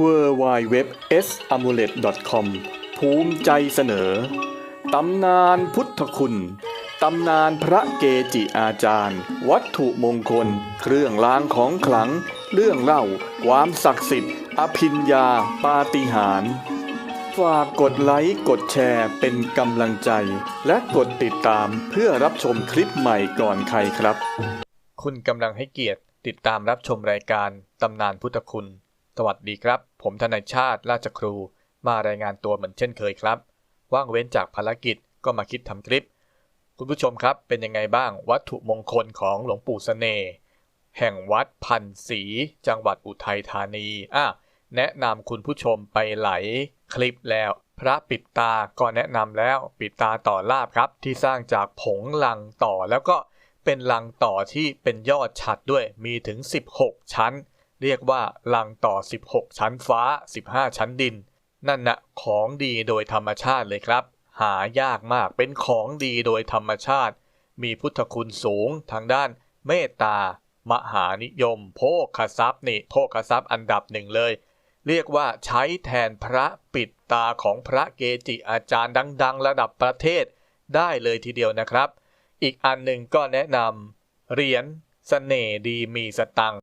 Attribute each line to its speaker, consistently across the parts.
Speaker 1: w w w s a m u l e t c o m ภูมิใจเสนอ ตำนานพุทธคุณ ตำนานพระเกจิอาจารย์ วัตถุมงคล เครื่องรางของขลัง เรื่องเล่า ความศักดิ์สิทธิ์ อภิญญาปาฏิหาริย์ฝากกดไลค์ กดแชร์เป็นกำลังใจ และกดติดตามเพื่อรับชมคลิปใหม่ก่อนใครครับ
Speaker 2: คุณกำลังให้เกียรติติดตามรับชมรายการตำนานพุทธคุณ สวัสดีครับ ผมทนายชาติราชครู มารายงานตัวเหมือนเช่นเคยครับ ว่างเว้นจากภารกิจก็มาคิดทำคลิป คุณผู้ชมครับเป็นยังไงบ้างวัตถุมงคลของหลวงปู่เสน่ห์แห่งวัดพันศรีจังหวัดอุทัยธานีอะแนะนำคุณผู้ชมไปไหลคลิปแล้ว พระปิดตาก็แนะนำแล้วปิดตาต่อลาบครับ ที่สร้างจากผงลังต่อแล้วก็เป็นลังต่อที่เป็นยอดฉัดด้วยมีถึง 16 ชั้น เรียกว่าลังต่อ 16 ชั้นฟ้า 15 ชั้นดิน นั่นนะของดีโดยธรรมชาติเลยครับ หายากมากเป็นของดีโดยธรรมชาติ มีพุทธคุณสูงทางด้านเมตตา มหานิยม โภคทรัพย์นี่โภคทรัพย์อันดับหนึ่งเลย เรียกว่าใช้แทนพระปิดตาของพระเกจิอาจารย์ดัง ๆ ระดับประเทศได้เลยทีเดียวนะครับ อีกอันหนึ่งก็แนะนำเหรียญเสน่ห์ดีมีสตัง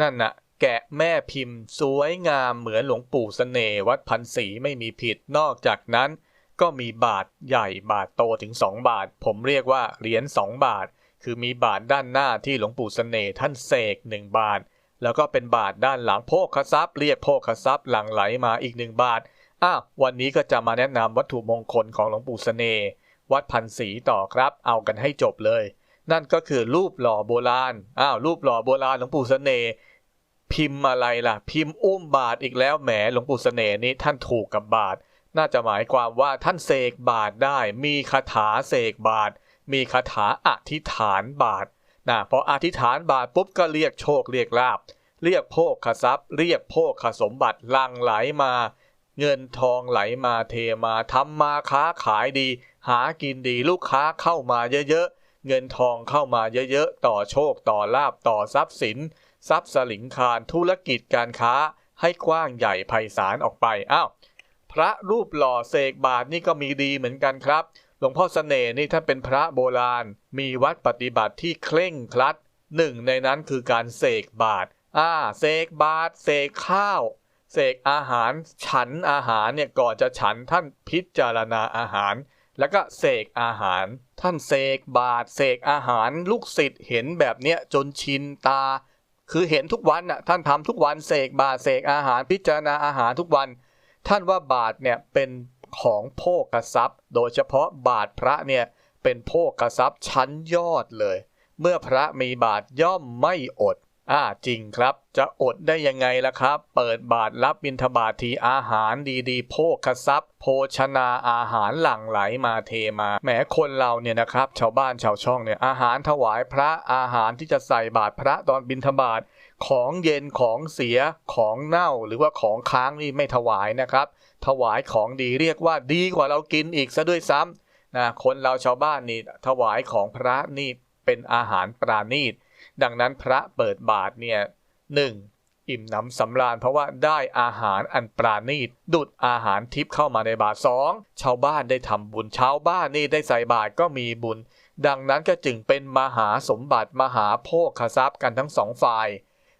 Speaker 2: นั่นน่ะ แกะแม่พิมพ์ สวยงามเหมือนหลวงปู่เสน่ห์วัดพันศรีไม่มีผิดนอกจากนั้น ก็มีบาทใหญ่บาทโตถึง2บาท ผมเรียกว่าเหรียญ2บาท คือมีบาทด้านหน้าที่หลวงปู่เสน่ห์ท่านเสก1บาท แล้วก็เป็นบาทด้านหลังโภคทรัพย์เรียกโภคทรัพย์หลังไหลมาอีกหนึ่งบาทอ้าววันนี้ก็จะมาแนะนำวัตถุมงคลของหลวงปู่เสน่ห์วัดพันศรีต่อครับ เอากันให้จบเลย นั่นก็คือรูปหล่อโบราณอ้าวรูปหล่อโบราณหลวงปู่เสน่ห์ พิมพ์อะไรล่ะ พิมพ์อุ้มบาทอีกแล้วแหมหลวงปู่เสน่ห์นี้ท่านถูกกับบาท น่าจะหมายความว่าท่านเสกบาทได้ มีคาถาเสกบาท มีคาถาอธิษฐานบาทนะพออธิษฐานบาทปุ๊บก็เรียกโชคเรียกลาบเรียกโภคทรัพย์ เรียกโภคสมบัติลังไหลมา เงินทองไหลมาเทมาทำมาค้าขายดี หากินดีลูกค้าเข้ามาเยอะๆเงินทองเข้ามาเยอะๆต่อโชคต่อลาบต่อทรัพย์สิน ทรัพย์สลิงคารธุรกิจการค้าให้กว้างใหญ่ไพศาลออกไปอ้าวพระรูปหล่อเสกบาทนี่ก็มีดีเหมือนกันครับ หลวงพ่อเสน่ห์นี่ท่านเป็นพระโบราณ มีวัดปฏิบัติที่เคร่งครัดหนึ่งในนั้นคือการเสกบาทอ่าเสกบาทเสกข้าวเสกอาหารฉันอาหารเนี่ยก่อนจะฉันท่านพิจารณาอาหาร แล้วก็เสกอาหาร ท่านเสกบาทเสกอาหารลูกศิษย์เห็นแบบเนี้ยจนชินตา คือเห็นทุกวันน่ะท่านทำทุกวันเสกบาทเสกอาหารพิจารณาอาหารทุกวัน ท่านว่าบาทเนี่ยเป็นของโภคทรัพย์ โดยเฉพาะบาทพระเนี่ยเป็นโภคทรัพย์ชั้นยอดเลย เมื่อพระมีบาทย่อมไม่อด อ่าจริงครับจะอดได้ยังไงล่ะครับ เปิดบาทรับบิณฑบาตทีอาหารดีๆ โภคทรัพย์ โภชนาอาหารหลั่งไหลมาเทมาแหมคนเราเนี่ยนะครับ ชาวบ้านชาวช่องเนี่ยอาหารถวายพระอาหารที่จะใส่บาตรพระตอนบิณฑบาตของเย็นของเสียของเน่าหรือว่าของค้างนี่ไม่ถวายนะครับ ถวายของดีเรียกว่าดีกว่าเรากินอีกซะด้วยซ้ำนะคนเราชาวบ้านนี่ถวายของพระนี่เป็นอาหารปราณีต ดังนั้นพระเปิดบาทเนี่ยหนึ่งอิ่มหนำสำราญเพราะว่าได้อาหารอันปราณีตดุดอาหารทิพย์เข้ามาในบาทสองชาวบ้านได้ทำบุญชาวบ้านนี่ได้ใส่บาตรก็มีบุญ ดังนั้นก็จึงเป็นมหาสมบัติมหาโภคทรัพย์กันทั้งสองฝ่าย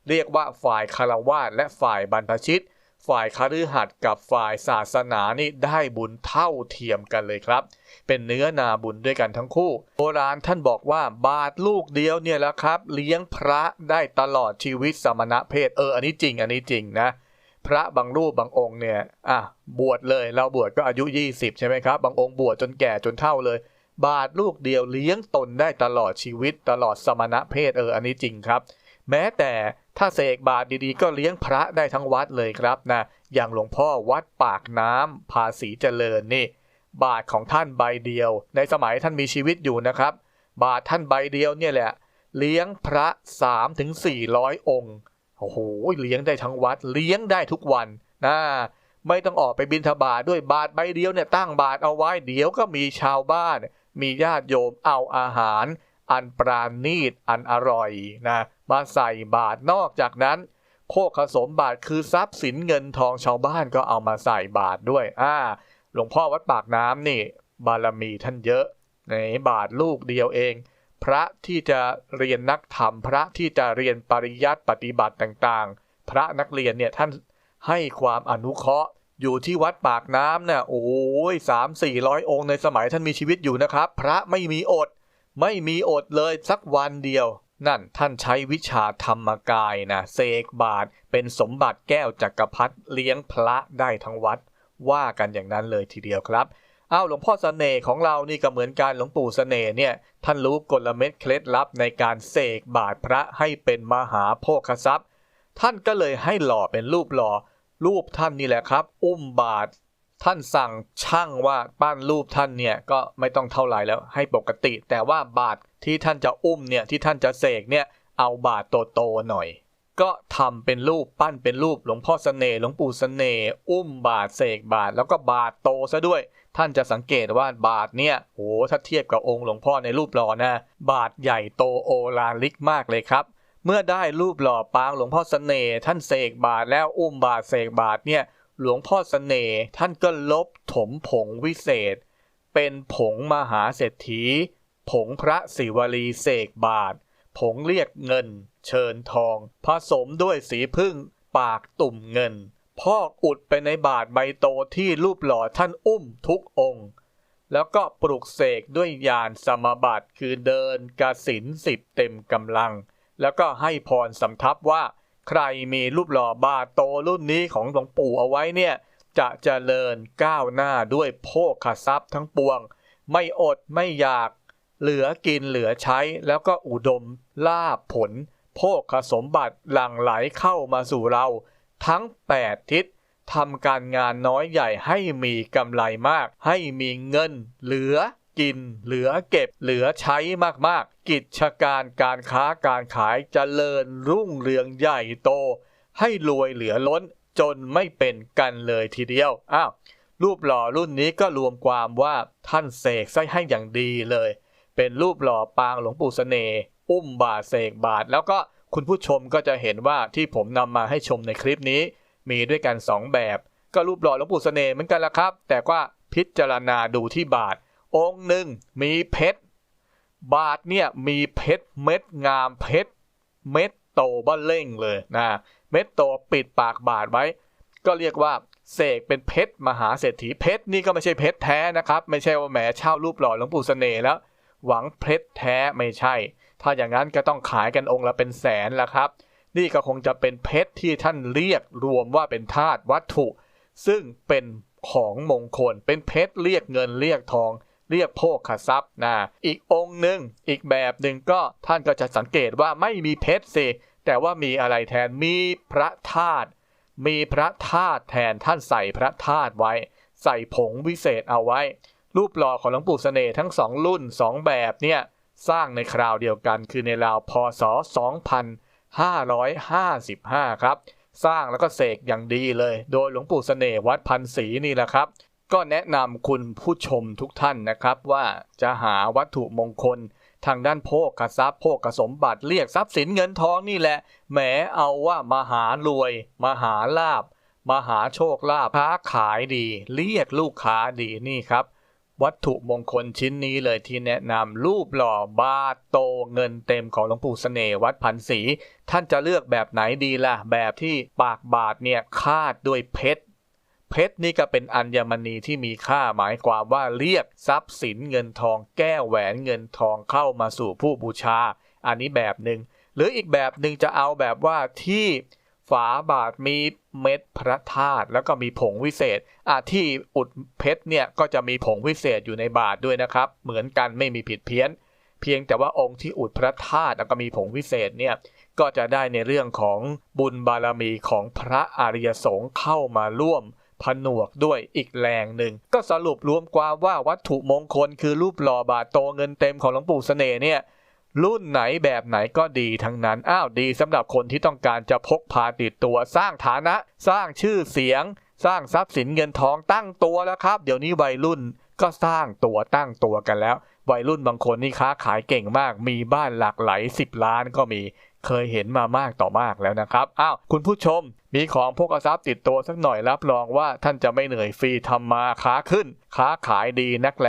Speaker 2: เรียกว่าฝ่ายคารวาสและฝ่ายบรรพชิต ฝ่ายคฤหัสถ์กับฝ่ายศาสนานี่ได้บุญเท่าเทียมกันเลยครับ เป็นเนื้อนาบุญด้วยกันทั้งคู่ โบราณท่านบอกว่าบาทลูกเดียวเนี่ยแหละครับ เลี้ยงพระได้ตลอดชีวิตสมณะเพศเอออันนี้จริง อันนี้จริงนะพระบางรูปบางองค์เนี่ยอะบวชเลยเราบวชก็อายุ 20 ใช่ไหมครับ บางองค์บวชจนแก่จนเฒ่าเลย บาทลูกเดียวเลี้ยงตนได้ตลอดชีวิตตลอดสมณะเพศเอออันนี้จริงครับ แม้แต่ ถ้าเสกบาทดีๆ ก็เลี้ยงพระได้ทั้งวัดเลยครับนะ อย่างหลวงพ่อวัดปากน้ำภาษีเจริญนี่ บาทของท่านใบเดียว ในสมัยท่านมีชีวิตอยู่นะครับ บาทท่านใบเดียวเนี่ยแหละ เลี้ยงพระ3ถึง400 องค์ โอ้โห เลี้ยงได้ทั้งวัด เลี้ยงได้ทุกวันนะไม่ต้องออกไปบิณฑบาตด้วยบาทใบเดียวเนี่ยตั้งบาทเอาไว้เดี๋ยวก็มีชาวบ้าน มีญาติโยมเอาอาหาร อันปราณีตอันอร่อยนะมาใส่บาทนอกจากนั้น โภคสมบัติคือทรัพย์สินเงินทองชาวบ้านก็เอามาใส่บาตรด้วยอ่าหลวงพ่อวัดปากน้ำนี่ บารมีท่านเยอะในบาทลูกเดียวเอง พระที่จะเรียนนักธรรม พระที่จะเรียนปริยัติปฏิบัติต่างๆ พระนักเรียนเนี่ยท่านให้ความอนุเคราะห์อยู่ที่วัดปากน้ำเนี่ยโอ้ยสามสี่ร้อยองค์ในสมัยท่านมีชีวิตอยู่นะครับ พระไม่มีอด ไม่มีอดเลยสักวันเดียว นั่นท่านใช้วิชาธรรมกายนะเสกบาทเป็นสมบัติแก้วจักรพรรดิเลี้ยงพระได้ทั้งวัด ว่ากันอย่างนั้นเลยทีเดียวครับอ้าวหลวงพ่อเสน่ห์ของเรานี่ก็เหมือนกันหลวงปู่เสน่ห์เนี่ย ท่านรู้กลเม็ดเคล็ดลับในการเสกบาทพระให้เป็นมหาโภคทรัพย์ ท่านก็เลยให้หล่อเป็นรูปหล่อรูปท่านนี่แหละครับ อุ้มบาท ท่านสั่งช่างว่าปั้นรูปท่านเนี่ยก็ไม่ต้องเท่าไหร่แล้วให้ปกติ แต่ว่าบาทที่ท่านจะอุ้มเนี่ยที่ท่านจะเสกเนี่ยเอาบาทโตๆหน่อย ก็ทำเป็นรูปปั้นเป็นรูปหลวงพ่อเสน่ห์หลวงปู่เสน่ห์อุ้มบาทเสกบาท แล้วก็บาทโตซะด้วย ท่านจะสังเกตว่าบาทเนี่ยโหถ้าเทียบกับองค์หลวงพ่อในรูปหล่อนะบาทใหญ่โตโอลานลิกมากเลยครับเมื่อได้รูปหล่อปางหลวงพ่อเสน่ห์ท่านเสกบาทแล้วอุ้มบาทเสกบาทเนี่ย หลวงพ่อเสน่ห์ท่านก็ลบถมผงวิเศษ เป็นผงมหาเศรษฐี ผงพระศิวลีเสกบาท ผงเรียกเงิน เชิญทอง ผสมด้วยสีพึ่ง ปากตุ่มเงิน พอกอุดไปในบาทใบโตที่รูปหล่อท่านอุ้มทุกองค์ แล้วก็ปลุกเสกด้วยยานสมบัติคือเดินกสินสิบเต็มกำลัง แล้วก็ให้พรสำทับว่า ใครมีรูปหล่อบาโตรุ่นนี้ของหลวงปู่เอาไว้เนี่ย จะเจริญก้าวหน้าด้วยโภคทรัพย์ทั้งปวง ไม่อดไม่อยาก เหลือกินเหลือใช้ แล้วก็อุดมลาภผล โภคสมบัติหลั่งไหลเข้ามาสู่เรา ทั้ง 8 ทิศทำการงานน้อยใหญ่ให้มีกำไรมาก ให้มีเงินเหลือ กิน เหลือเก็บ เหลือใช้มากๆ กิจการการค้าการขายจเจริญรุ่งเรืองใหญ่โต ให้รวยเหลือล้นจนไม่เป็นกันเลยทีเดียว อ้าว รูปหล่อรุ่นนี้ก็รวมความว่าท่านเสกใส่ให้อย่างดีเลย เป็นรูปหล่อปางหลวงปู่เสน่ห์อุ้มบาทเสกบาท แล้วก็คุณผู้ชมก็จะเห็นว่าที่ผมนำมาให้ชมในคลิปนี้ มีด้วยกัน 2 แบบ ก็รูปหล่อหลวงปู่เสน่ห์เหมือนกันละครับ แต่ว่าพิจารณาดูที่บาท องค์หนึ่งมีเพชร บาทเนี่ยมีเพชรเม็ดงามเพชร เม็ดโตบ้าเล่งเลยนะเม็ดโตปิดปากบาทไว้ ก็เรียกว่าเสกเป็นเพชรมหาเศรษฐีเพชรนี่ก็ไม่ใช่เพชรแท้นะครับ ไม่ใช่ว่าแหมเช่ารูปหล่อหลวงปู่เสน่ห์แล้ว หวังเพชรแท้ไม่ใช่ ถ้าอย่างนั้นก็ต้องขายกันองค์ละเป็นแสนละครับ นี่ก็คงจะเป็นเพชรที่ท่านเรียกรวมว่าเป็นธาตุวัตถุ ซึ่งเป็นของมงคลเป็นเพชรเรียกเงินเรียกทอง เรียกโภคทรัพย์นะอีกองค์หนึ่งอีกแบบหนึ่งก็ท่านก็จะสังเกตว่าไม่มีเพชรสิแต่ว่ามีอะไรแทนมีพระธาตุมีพระธาตุแทนท่านใส่พระธาตุไว้ ใส่ผงวิเศษเอาไว้ รูปหล่อของหลวงปู่เสน่ห์ทั้งสองรุ่นสองแบบเนี่ยสร้างในคราวเดียวกันคือในราวพศ 2555 ครับ สร้างแล้วก็เสกอย่างดีเลย โดยหลวงปู่เสน่ห์วัดพันศรีนี่แหละครับ ก็แนะนำคุณผู้ชมทุกท่านนะครับว่าจะหาวัตถุมงคลทางด้านโภคทรัพย์โภคสมบัติเรียกทรัพย์สินเงินทองนี่แหละแหมเอาว่ามหารวย มหาลาบ มหาโชคลาภค้าขายดี เรียกลูกค้าดีนี่ครับ วัตถุมงคลชิ้นนี้เลยที่แนะนำรูปหล่อบาทโตเงินเต็มของหลวงปู่เสน่ห์วัดพันศรีท่านจะเลือกแบบไหนดีล่ะ แบบที่ปากบาทเนี่ยคาดด้วยเพชร เพชรนี่ก็เป็นอัญมณีที่มีค่าหมายความว่าเรียกทรัพย์สินเงินทองแก้วแหวนเงินทองเข้ามาสู่ผู้บูชา อันนี้แบบหนึ่งหรืออีกแบบหนึ่งจะเอาแบบว่าที่ฝาบาทมีเม็ดพระธาตุแล้วก็มีผงวิเศษอะที่อุดเพชรเนี่ยก็จะมีผงวิเศษอยู่ในบาทด้วยนะครับ เหมือนกันไม่มีผิดเพี้ยน เพียงแต่ว่าองค์ที่อุดพระธาตุแล้วก็มีผงวิเศษเนี่ยก็จะได้ในเรื่องของบุญบารมีของพระอริยสงฆ์เข้ามาร่วม ผนวกด้วยอีกแรงหนึ่ง ก็สรุปรวมความว่าวัตถุมงคลคือรูปหล่อบาทโตเงินเต็มของหลวงปู่เสน่ห์เนี่ยรุ่นไหนแบบไหนก็ดีทั้งนั้น อ้าวดีสำหรับคนที่ต้องการจะพกพาติดตัวสร้างฐานะ สร้างชื่อเสียง สร้างทรัพย์สินเงินทองตั้งตัวแล้วครับ เดี๋ยวนี้วัยรุ่นก็สร้างตัวตั้งตัวกันแล้ว วัยรุ่นบางคนนี่ค้าขายเก่งมาก มีบ้านหลักหลายสิบล้านก็มีเคยเห็นมามากต่อมากแล้วนะครับ อ้าว คุณผู้ชม มีของพกทรัพย์ติดตัวสักหน่อยรับรองว่าท่านจะไม่เหนื่อยฟรีทำมาค้าขึ้น ค้าขายดีนักแล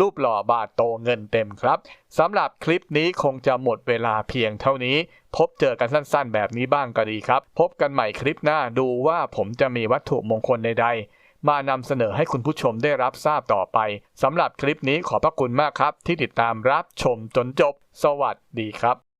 Speaker 2: รูปหล่อบาทโตเงินเต็มครับสำหรับคลิปนี้คงจะหมดเวลาเพียงเท่านี้ พบเจอกันสั้นๆ แบบนี้บ้างก็ดีครับ พบกันใหม่คลิปหน้าดูว่าผมจะมีวัตถุมงคลใดๆ มานำเสนอให้คุณผู้ชมได้รับทราบต่อไปสำหรับคลิปนี้ขอบพระคุณมากครับ ที่ติดตามรับชมจนจบ สวัสดีครับ